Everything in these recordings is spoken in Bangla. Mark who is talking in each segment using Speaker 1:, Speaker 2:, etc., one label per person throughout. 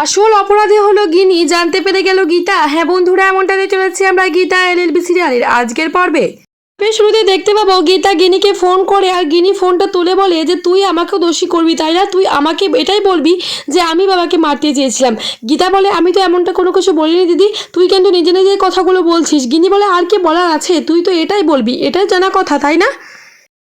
Speaker 1: আসল অপরাধী হলো গিনি জানতে পেরে গেল গীতা। হ্যাঁ বন্ধুরা, এমনটা এমনটাতে চলেছি আমরা গীতা এল এলএলবি সিরিয়ালের আজকের পর্বে। শুরুতে দেখতে পাবো গীতা গিনিকে ফোন করে আর গিনি ফোনটা তুলে বলে যে, তুই আমাকেও দোষী করবি, তাই না? তুই আমাকে এটাই বলবি যে, আমি বাবাকে মারতে চেয়েছিলাম। গীতা বলে, আমি তো এমনটা কোনো কিছু বলিনি দিদি। তুই কিন্তু নিজে নিজে কথাগুলো বলছিস। গিনি বলে, আর কি বলার আছে? তুই তো এটাই বলবি। এটাই জানা কথা, তাই না?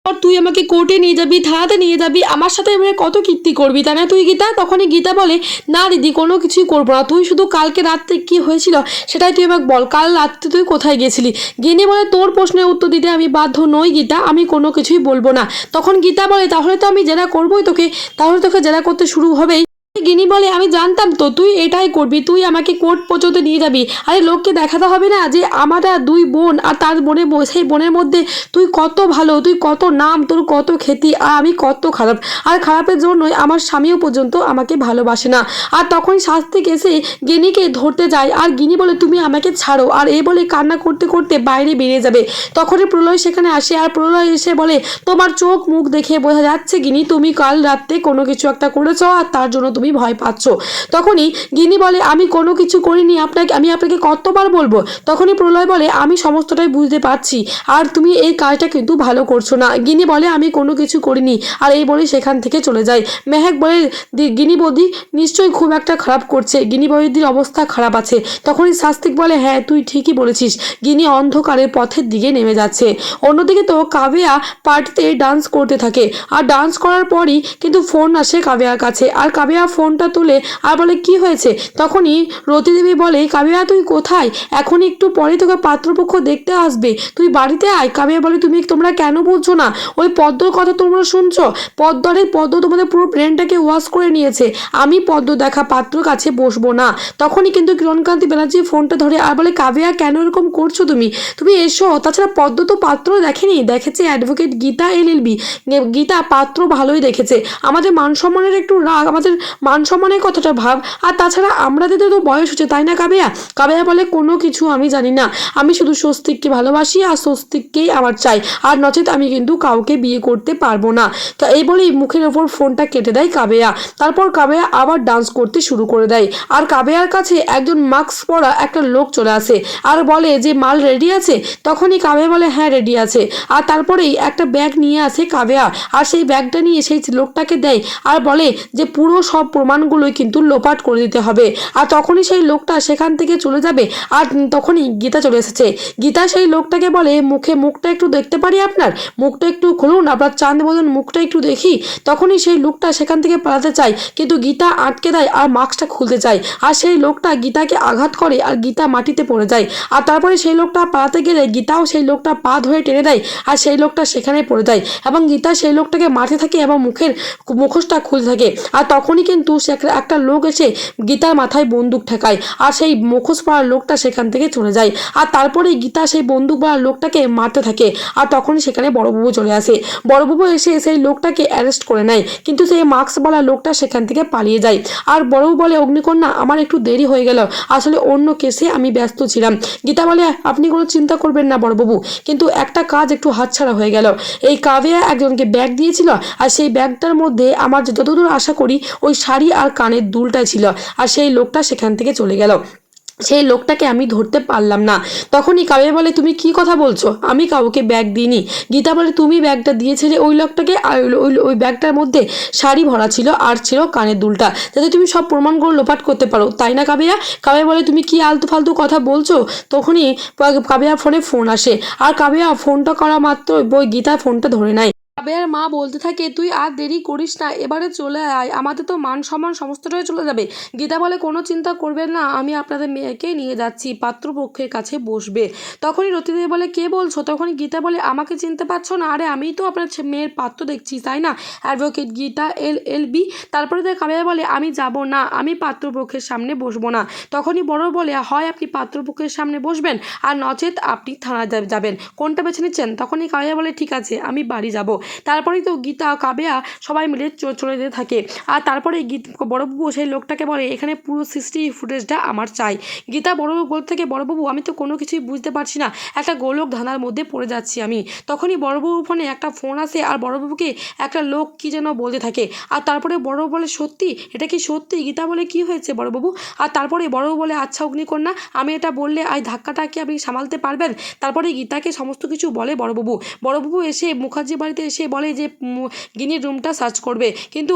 Speaker 1: আর তুই আমাকে কোর্টে নিয়ে যাবি, থানাতে নিয়ে যাবি, আমার সাথে এবারে কত কীর্তি করবি, তাই না তুই গীতা? তখনই গীতা বলে, না দিদি, কোনো কিছুই করব না। তুই শুধু কালকে রাত্রে কি হয়েছিল সেটাই তুই আমাকে বল। কাল রাত্রে তুই কোথায় গেছিলি? গেনে বলে, তোর প্রশ্নের উত্তর দিতে আমি বাধ্য নই গীতা, আমি কোনো কিছুই বলব না। তখন গীতা বলে, তাহলে তো আমি জেরা করবোই তোকে। তাহলে তোকে জেরা করতে শুরু হবেই। গিনি বলে, আমি জানতাম তো, তুই এটাই করবি, তুই আমাকে কোর্ট পর্যন্ত নিয়ে যাবি। আরে লোককে দেখাতে হবে না যে আমরা দুই বোন আর তার বোনে সেই বোনের মধ্যে তুই কত ভালো, তুই কত নাম, তোর কত খ্যাতি আর আমি কত খারাপ। আর খারাপের জন্যই আমার স্বামীও পর্যন্ত আমাকে ভালোবাসে না। আর তখন শাস্তিক এসে গিনিকে ধরতে যায়। আর গিনি বলে, তুমি আমাকে ছাড়ো। আর এ বলে কান্না করতে করতে বাইরে বেরিয়ে যাবে। তখনই প্রলয় সেখানে আসে, আর প্রলয় এসে বলে, তোমার চোখ মুখ দেখে বোঝা যাচ্ছে গিনি, তুমি কাল রাত্রে কোনো কিছু একটা করেছ, আর তার জন্য তুমি ভয় পাচ্ছ। তখনই গিনি বলে, আমি কোনো কিছু করিনি, আপনাকে, আমি আপনাকে কতবার বলব? তখনই প্রলয় বলে, আমি সমস্তটাই বুঝতে পারছি, আর তুমি এই কাজটা কিন্তু ভালো করছ না। গিনি বলে, আমি কোনো কিছু করিনি, আর এই বলে সেখান থেকে চলে যায়। মেহেক বলে, "দি- গিনি বৌদি নিশ্চয়ই খুব একটা খারাপ করছে গিনি বৌদির অবস্থা খারাপ আছে। তখনই শাস্তিক বলে হ্যাঁ তুই ঠিকই বলেছিস গিনি অন্ধকারের পথের দিকে নেমে যাচ্ছে। অন্যদিকে তো কাবেয়া পার্টিতে ডান্স করতে থাকে, আর ডান্স করার পরই কিন্তু ফোন আসে কাবেয়ার কাছে, আর কাবেয়া ফোনটা তুলে আর বলে, কি হয়েছে? তখনই রতিদেবী বলে, কাবিয়া, তুই কোথায়? এখন একটু পরে তোকে পাত্রপক্ষ দেখতে আসবে। তুই বাড়িতে আয়। কাবিয়া বলে, তুমি তোমরা কেন বুঝছ না? ওই পদ্মর কথা তোমরা শুনছো? পদ্মরে পদ্ম তোমাদের পুরো ব্রেনটাকে ওয়াশ করে নিয়েছে। আমি পদ্ম দেখা পাত্র কাছে বসবো না। তখনই কিন্তু কিরণকান্তি ব্যানার্জি ফোনটা ধরে আর বলে, কাবিয়া, কেন এরকম করছ তুমি? তুমি এসো। তাছাড়া পদ্ম তো পাত্র দেখেনি। দেখেছে advocate Geeta L L B. Geeta পাত্র ভালোই দেখেছে। আমাদের মান সম্মানের একটু রাগ, আমাদের মান সম্মানের কথাটা ভাব। আর তাছাড়া আমাদের তো বয়স হচ্ছে, তাই না কাবেয়া? কাবেয়া বলে কোনো কিছু আমি জানি না। আমি শুধু স্বস্তিককে ভালোবাসি আর স্বস্তিককেই আমার চাই। আর নচেত আমি কিন্তু কাউকে বিয়ে করতে পারব না। তো এই বলেই মুখের ওপর ফোনটা কেটে দেয় কাবেয়া। তারপর কাবেয়া আবার ডান্স করতে শুরু করে দেয়। আর কাবেয়ার কাছে একজন মাস্ক পরা একটা লোক চলে আসে। আর বলে যে, মাল রেডি আছে? তখনই কাবেয়া বলে হ্যাঁ রেডি আছে। আর তারপরেই একটা ব্যাগ নিয়ে আসে কাবেয়া। আর সেই ব্যাগটা নিয়ে সেই লোকটাকে দেয়। আর বলে যে, পুরো সব প্রমাণগুলোই কিন্তু লোপাট করে দিতে হবে। আর তখনই সেই লোকটা সেখান থেকে চলে যাবে আর তখনই গীতা চলে এসেছে। গীতা সেই লোকটাকে বলে, মুখে মুখটা একটু দেখতে পারি আপনার? মুখটা একটু খুলুন, আপনার চাঁদ বদন মুখটা একটু দেখি। তখনই সেই লোকটা সেখান থেকে পালাতে চায়, কিন্তু গীতা আটকে দেয় আর মাস্কটা খুলতে চায়। আর সেই লোকটা গীতাকে আঘাত করে আর গীতা মাটিতে পড়ে যায়। আর তারপরে সেই লোকটা পালাতে গেলে গীতাও সেই লোকটা পা ধরে টেনে দেয় আর সেই লোকটা সেখানে পড়ে যায়। এবং গীতা সেই লোকটাকে মাঠে থাকে এবং মুখের মুখোশটা খুলতে থাকে। আর তখনই কিন্তু সে একটা- লোক এসে গীতার মাথায় বন্দুক ঠেকায় আর সেই মুখোশ পড়ার লোকটা সেখান থেকে চলে যায়। আর তারপরে গীতা সেই বন্দুক পড়ার লোকটাকে মারতে থাকে আর তখনই সেখানে বড়বাবু চলে আসে। বড়বাবু এসে সেই লোকটাকে অ্যারেস্ট করে নেয়। কিন্তু সেই মাস্ক বলা লোকটা সেখান থেকে পালিয়ে যায়। আর বড়বাবু বলে, অগ্নিকন্যা, আমার একটু দেরি হয়ে গেল। আসলে অন্য কেসে আমি ব্যস্ত ছিলাম। গীতা বলে, আপনি কোনো চিন্তা করবেন না বড়বাবু কিন্তু একটা কাজ একটু হাতছাড়া হয়ে গেল। এই কাভিয়া একজনকে ব্যাগ দিয়েছিল। আর সেই ব্যাগটার মধ্যে আমার যতদূর আশা করি, ওই শাড়ি আর কানের দুলটাই ছিল আর সেই লোকটা সেখান থেকে চলে গেল। সেই লোকটাকে আমি ধরতে পারলাম না। তখনই কাবে বলে, তুমি কি কথা বলছো? আমি কাউকে ব্যাগ দিইনি। গীতা বলে, তুমি ব্যাগটা দিয়েছিলে ওই লোকটাকে আর ওই- ওই ব্যাগটার মধ্যে শাড়ি ভরা ছিল আর ছিল কানের দুলটা। যাতে তুমি সব প্রমাণগুলো লোপাট করতে পারো। তাই না কাবেয়া কাবে বলে, তুমি কি আলতু ফালতু কথা বলছো? তখনই কাবেয়া ফোনে ফোন আসে। আর কাবেয়া ফোনটা করা মাত্র ওই গীতা ফোনটা ধরে নেয়। কাবেয়ার মা বলতে থাকে, তুই আর দেরি করিস না, এবারে চলে আয়। আমাদের তো মান সম্মান সমস্তটাই চলে যাবে গীতা বলে, কোনো চিন্তা করবেন না, আমি আপনাদের মেয়েকে নিয়ে যাচ্ছি, পাত্রপক্ষের কাছে বসবে তখনই রতিদেবী বলে, কে বলছো? তখনই গীতা বলে, আমাকে চিনতে পারছ না? আরে, আমিই তো আপনার মেয়ের পাত্র দেখছি, তাই না? Advocate Geeta L L B তারপরে তো কাবেয়া বলে, আমি যাব না, আমি পাত্রপক্ষের সামনে বসবো না তখনই বড় বলে, হয়, আপনি পাত্রপক্ষের সামনে বসবেন, আর নচেত আপনি থানা যাবেন। কোনটা বেছে নিচ্ছেন তখনই কাবেয়া বলে, ঠিক আছে, আমি বাড়ি যাব। তারপরেই তো গীতা, কাবেয়া সবাই মিলে চলে যেতে থাকে। আর তারপরে গীত বড়বাবু সেই লোকটাকে বলে, এখানে পুরো সিসি ফুটেজটা আমার চাই। গীতা বড়বাবু বলতে থাকে বড়বাবু আমি তো কোনো কিছুই বুঝতে পারছি না। একটা গোলক ধাঁধার মধ্যে পড়ে যাচ্ছি আমি। তখনই বড়বাবুর ফোনে একটা ফোন আসে, আর বড়বাবুকে একটা লোক কী যেন বলতে থাকে। আর তারপরে বড়বাবু বলে, সত্যি? এটা কি সত্যি? গীতা বলে, কি হয়েছে বড়বাবু আর তারপরে বড়বাবু বলে আচ্ছা অগ্নিকন্যা, আমি এটা বললে আর ধাক্কাটা কি আপনি সামালতে পারবেন? তারপরে গীতাকে সমস্ত কিছু বলে বড়বাবু বড়বাবু এসে মুখার্জি বাড়িতে এসে বলে যে গিনির রুমটা সার্চ করবে। কিন্তু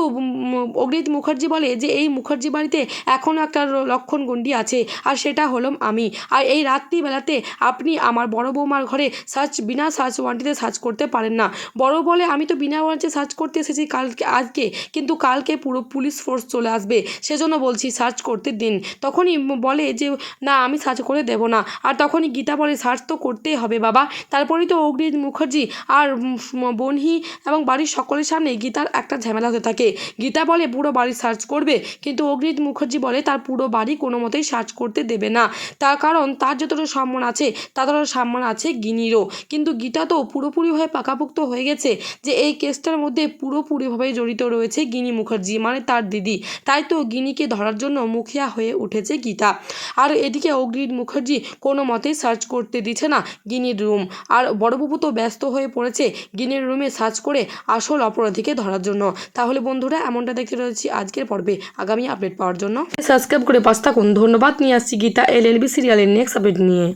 Speaker 1: অগ্নিত মুখার্জি বলে যে, এই মুখার্জি বাড়িতে এখনও একটা লক্ষণ গণ্ডি আছে, আর সেটা হলাম আমি। আর এই রাত্রিবেলাতে আপনি আমার বড় বৌমার ঘরে সার্চ, বিনা সার্চ ওয়ারেন্টিতে সার্চ করতে পারেন না। বড় বলে, আমি তো বিনা ওয়ারেন্টে সার্চ করতে এসেছি কালকে, আজকে, কিন্তু কালকে পুরো পুলিশ ফোর্স চলে আসবে, সেজন্য বলছি সার্চ করতে দিন। তখনই বলে যে, না, আমি সার্চ করে দেব না। আর তখনই গীতা বলে, সার্চ তো করতেই হবে বাবা। তারপরেই তো অগ্নি মুখার্জি আর বনহি এবং বাড়ির সকলের সামনে গীতার একটা ঝামেলা হতে থাকে। গীতা বলে পুরো বাড়ি সার্চ করবে। কিন্তু অগ্নিত মুখার্জি বলে, তার পুরো বাড়ি কোনো মতেই সার্চ করতে দেবে না। তার কারণ, তার যতটা সম্মান আছে, ততটা সম্মান আছে গিনিরও। কিন্তু গীতা তো পুরোপুরিভাবে পাকাপোক্ত হয়ে গেছে যে, এই কেসটার মধ্যে পুরোপুরিভাবে জড়িত রয়েছে গিনি মুখার্জি মানে তার দিদি। তাই তো গিনিকে ধরার জন্য মুখিয়া হয়ে উঠেছে গীতা। আর এদিকে অগ্নির মুখার্জি কোনো মতেই সার্চ করতে দিচ্ছে না গিনির রুম আর বড়বাবু তো ব্যস্ত হয়ে পড়েছে গিনির রুমে সার্চ করে আসল অপরাধীকে ধরার জন্য। তাহলে বন্ধুরা, এমনটা দেখতে রয়েছি আজকের পর্বে। আগামী আপডেট পাওয়ার জন্য। সাবস্ক্রাইব করে পাশ থাকুন। ধন্যবাদ। নিয়ে আসছি গীতা, এল এল বি সিরিয়ালের নেক্সট আপডেট নিয়ে।